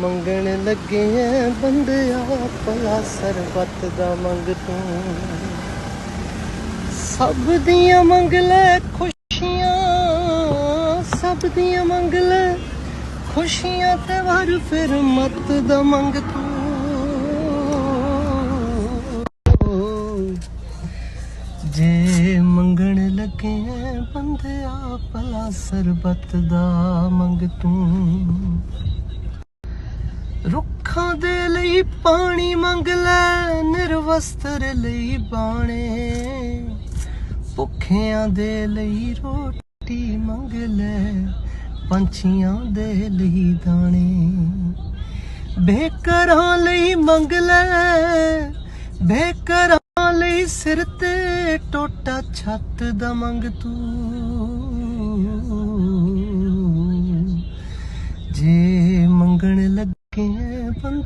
ਮੰਗਣ ਲੱਗੇ ਐ ਬੰਦਿਆ, ਭਲਾ ਸਰਬੱਤ ਦਾ ਮੰਗ ਤੂੰ। ਸਭ ਦੀਆਂ ਮੰਗ ਲੈ ਖੁਸ਼ੀਆਂ, ਸਭ ਦੀਆਂ ਮੰਗ ਲੈ ਖੁਸ਼ੀਆਂ ਤੇ ਵਰ ਫਿਰ ਮਤ ਦਾ ਮੰਗ ਤੂੰ। ਜੇ ਮੰਗਣ ਲੱਗੇ ਐ ਬੰਦਿਆ, ਭਲਾ ਸਰਬੱਤ ਦਾ ਮੰਗ ਤੂੰ। ਰੁੱਖਾਂ ਦੇ ਲਈ ਪਾਣੀ ਮੰਗ ਲੈ, ਨਿਰਵਸਤਰ ਲਈ ਬਾਣੇ। ਭੁੱਖਿਆਂ ਦੇ ਲਈ ਰੋਟੀ ਮੰਗ ਲੈ, ਪੰਛੀਆਂ ਦੇ ਲਈ ਦਾਣੇ। ਬੇਕਰਾਂ ਲਈ ਮੰਗ ਲੈ, ਬੇਕਰਾਂ ਲਈ ਸਿਰ ਤੇ ਟੋਟਾ ਛੱਤ ਦਾ ਮੰਗ ਤੂੰ।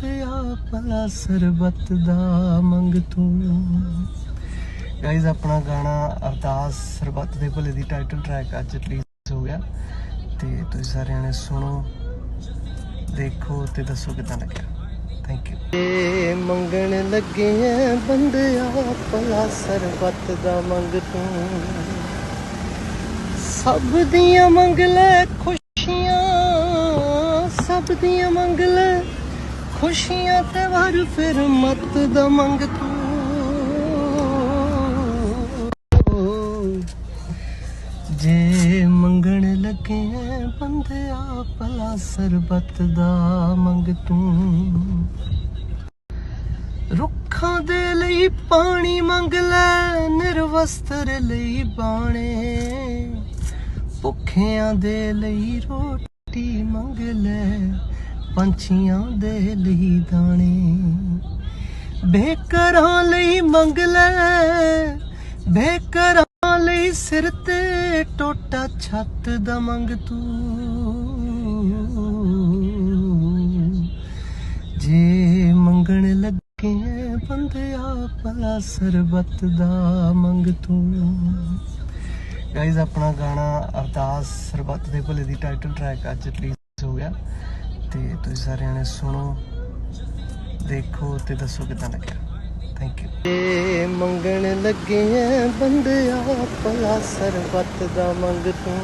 ਐ ਭਲਾ ਸਰਬਤ ਦਾ ਮੰਗ ਤੂੰ। ਗਾਇਜ਼ ਆਪਣਾ ਗਾਣਾ ਅਰਦਾਸ ਸਰਬੱਤ ਦੇ ਭਲੇ ਦੀ ਟਾਈਟਲ ਟਰੈਕ ਅੱਜ ਰਿਲੀਜ਼ ਹੋ ਗਿਆ। ਤੇ ਤੁਸੀਂ ਸਾਰਿਆਂ ਨੇ ਸੁਣੋ, ਦੇਖੋ ਤੇ ਦੱਸੋ ਕਿਦਾਂ ਲੱਗਿਆ। ਥੈਂਕ ਯੂ ਏ ਮੰਗਣ ਲੱਗੇ ਐ ਬੰਦਿਆ, ਭਲਾ ਸਰਬਤ ਦਾ ਮੰਗ ਤੂੰ। ਸਭ ਦੀਆਂ ਮੰਗ ਲੈ ਖੁਸ਼ੀਆਂ, ਸਭ ਦੀਆਂ ਮੰਗ ਲੈ ਖੁਸ਼ੀਆਂ ਤੇ ਵਾਰ ਫਿਰ ਮਤ ਦਾ ਮੰਗ ਤੂੰ। ਜੇ ਮੰਗਣ ਲੱਗੇ ਬੰਦਿਆ ਭਲਾ ਸਰਬੱਤ ਦਾ ਮੰਗ ਤੂੰ। ਰੁੱਖਾਂ ਦੇ ਲਈ ਪਾਣੀ ਮੰਗ ਲੈ, ਨਿਰਵਸਤਰ ਲਈ ਬਾਣੇ। ਭੁੱਖਿਆਂ ਦੇ ਲਈ ਰੋਟੀ ਮੰਗ ਲੈ ਪੰਛੀਆਂ ਦੇ ਲਈ ਦਾਣੇ। ਬੇਕਰਾਂ ਲਈ ਮੰਗ ਲੈ, ਬੇਕਰਾਂ ਲਈ ਸਿਰ ਤੇ ਟੋਟਾ ਛੱਤ ਦਾ ਮੰਗ ਤੂੰ। ਜੇ ਮੰਗਣ ਲੱਗੇ ਐ ਬੰਦਿਆ ਭਲਾ ਸਰਬੱਤ ਦਾ ਮੰਗ ਤੂੰ। ਗਾਇਜ਼ ਆਪਣਾ ਗਾਣਾ ਅਰਦਾਸ ਸਰਬੱਤ ਦੇ ਭਲੇ ਦੀ ਟਾਈਟਲ ਟਰੈਕ ਅੱਜ ਰਿਲੀਜ਼ ਹੋ ਗਿਆ। ਤੇ ਤੁਸੀਂ ਸਾਰਿਆਂ ਨੇ ਸੁਣੋ, ਦੇਖੋ ਤੇ ਦੱਸੋ ਕਿਦਾਂ ਲੱਗਿਆ। ਥੈਂਕ ਯੂ ਏ ਮੰਗਣ ਲੱਗੇ ਐ ਬੰਦਿਆ, ਭਲਾ ਸਰਬੱਤ ਦਾ ਮੰਗ ਤੂੰ।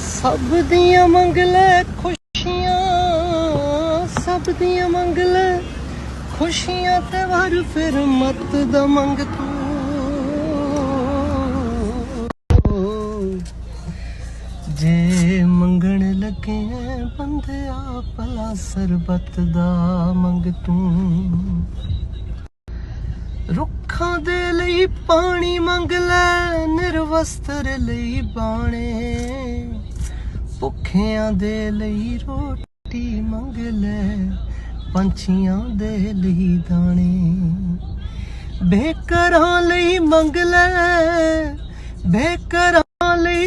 ਸਭ ਦੀਆਂ ਮੰਗ ਲੈ ਖੁਸ਼ੀਆਂ, ਸਭ ਦੀਆਂ ਮੰਗ ਲੈ ਖੁਸ਼ੀਆਂ ਤੇ ਵਾਰ ਫਿਰ ਮਤ ਦਾ ਮੰਗ ਤੂੰ। ਲੱਗੇ ਬੰਦਿਆ ਭਲਾ ਸਰਬੱਤ ਦਾ ਮੰਗ ਤੂੰ। ਰੁੱਖਾਂ ਦੇ ਲਈ ਪਾਣੀ ਮੰਗ ਲੈ, ਨਿਰਵਸਤਰ ਲਈ ਬਾਣੇ। ਭੁੱਖਿਆਂ ਦੇ ਲਈ ਰੋਟੀ ਮੰਗ ਲੈ, ਪੰਛੀਆਂ ਦੇ ਲਈ ਦਾਣੇ। ਬੇਕਰਾਂ ਲਈ ਮੰਗ ਲੈ, ਬੇਕਰਾਂ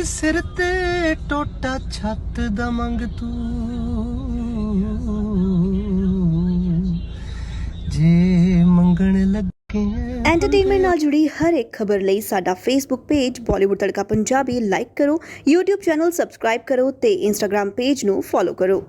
ਲਈ ਸਿਰ ਤੇ ਟੋਟਾ ਛੱਤ ਦਾ ਮੰਗ ਤੂੰ। ਜੇ ਮੰਗਣ ਲੱਗੇ ਐਂਟਰਟੇਨਮੈਂਟ ਨਾਲ ਜੁੜੀ ਹਰ ਇੱਕ ਖਬਰ ਲਈ ਸਾਡਾ Facebook page Bollywood Tadka Punjabi like ਕਰੋ, YouTube ਚੈਨਲ ਸਬਸਕ੍ਰਾਈਬ ਕਰੋ ਤੇ Instagram ਪੇਜ ਨੂੰ ਫੋਲੋ ਕਰੋ।